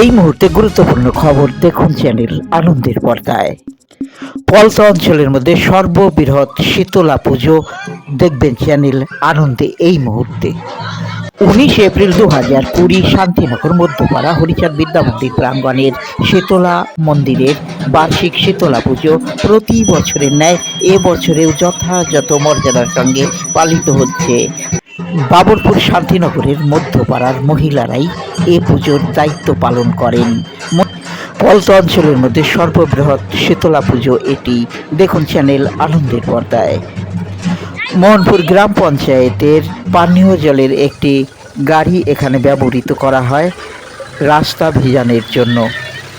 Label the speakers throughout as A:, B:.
A: এই মুহূর্তে গুরুত্বপূর্ণ খবর দেখুন চ্যানেল আনন্দের পর্দায়। পলতা অঞ্চলের মধ্যে সর্ববৃহৎ শীতলা পুজো দেখবেন চ্যানেল আনন্দে এই মুহূর্তে। উনিশ এপ্রিল দু হাজার কুড়ি শান্তিনগর মধ্যপাড়া হরিচাঁদ বিদ্যা মন্দির প্রাঙ্গণের শীতলা মন্দিরের বার্ষিক শীতলা পুজো প্রতি বছরের ন্যায় এবছরেও যথাযথ মর্যাদার সঙ্গে পালিত হচ্ছে। বাবরপুর শান্তিনগরের মধ্যপাড়ার মহিলারাই এ পুজোর দায়িত্ব পালন করেন। পলতা অঞ্চলের মধ্যে সর্ববৃহৎ শীতলা পুজো এটি। দেখুন চ্যানেল আনন্দের পর্দায়। মোহনপুর গ্রাম পঞ্চায়েতের পানীয় জলের একটি গাড়ি এখানে ব্যবহৃত করা হয় রাস্তা ভিজানের জন্য।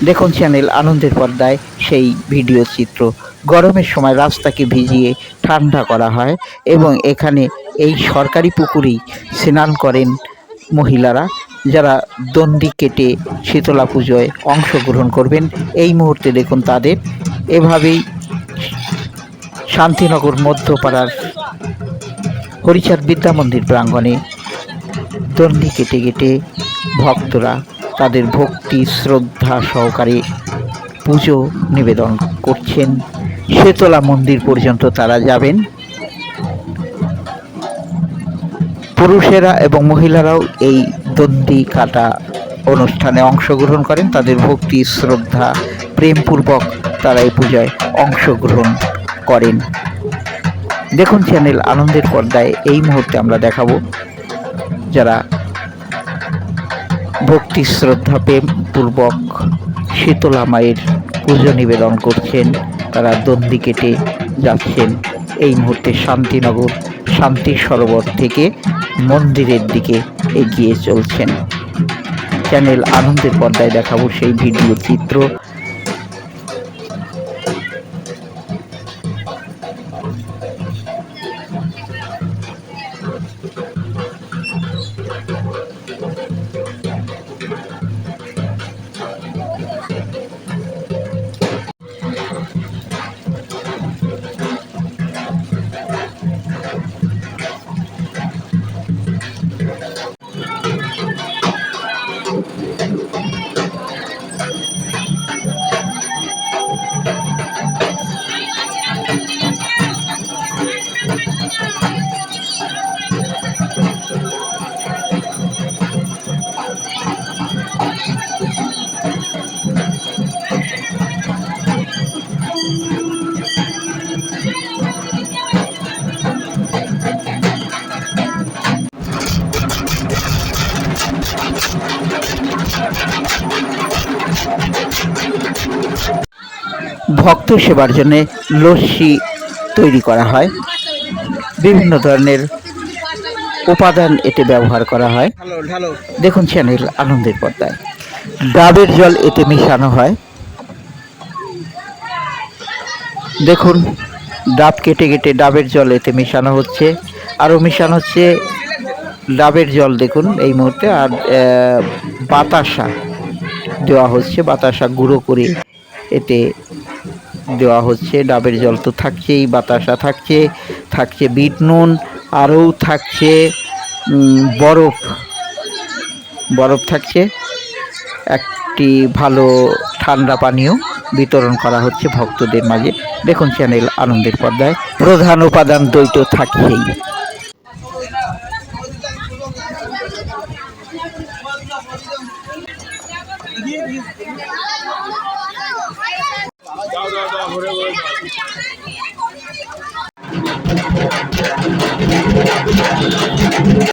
A: দেখুন চ্যানেল আনন্দের পর্দায় সেই ভিডিও চিত্র। গরমের সময় রাস্তাকে ভিজিয়ে ঠান্ডা করা হয় এবং এখানে এই সরকারি পুকুরেই স্নান করেন মহিলারা যারা দণ্ডি কেটে শীতলা পুজোয় অংশগ্রহণ করবেন। এই মুহূর্তে দেখুন তাদের। এভাবেই শান্তিনগর মধ্যপাড়ার হরিচাঁদ বিদ্যা মন্দির প্রাঙ্গণে দণ্ডি কেটে কেটে ভক্তরা তাদের ভক্তি, শ্রদ্ধা সহকারে পুজো নিবেদন করছেন। শেতলা মন্দির পর্যন্ত তারা যাবেন। পুরুষেরা এবং মহিলারাও এই দণ্ডি কাটা অনুষ্ঠানে অংশগ্রহণ করেন। তাদের ভক্তি, শ্রদ্ধা, প্রেমপূর্বক তারা এই পূজায় অংশগ্রহণ করেন। দেখুন চ্যানেল আনন্দের পর্দায় এই মুহূর্তে আমরা দেখাবো যারা ভক্তি, শ্রদ্ধা, প্রেমপূর্বক শীতলা মায়ের পুজো নিবেদন করছেন, তারা দণ্ডি কেটে যাচ্ছেন। এই মুহূর্তে শান্তিনগর, শান্তি সরোবর থেকে মন্দিরের দিকে এগিয়ে চলছেন। চ্যানেল আনন্দের পর্দায় দেখাবো সেই ভিডিও চিত্র। ভক্ত সেবার জন্য লস্যি তৈরি করা হয়। বিভিন্ন ধরনের উপাদান এতে ব্যবহার করা হয়। দেখুন চ্যানেল আনন্দের পর্দায়। ডাবের জল এতে মেশানো হয়। দেখুন ডাব কেটে কেটে ডাবের জল এতে মেশানো হচ্ছে। আরও মেশানো হচ্ছে ডাবের জল দেখুন এই মুহূর্তে। আর বাতাসা দেওয়া হচ্ছে বাতাসা গুঁড়ো করে এতে দেওয়া হচ্ছে। ডাবের জল তো থাকছেই, বাতাসা থাকছে থাকছে বিট নুন, আরও থাকছে বরফ। বরফ থাকছে। একটি ভালো ঠান্ডা পানীয় বিতরণ করা হচ্ছে ভক্তদের মাঝে। দেখুন চ্যানেল আনন্দের পর্দায়। প্রধান উপাদান দ্বৈত থাকছেই।
B: যাও Yeah.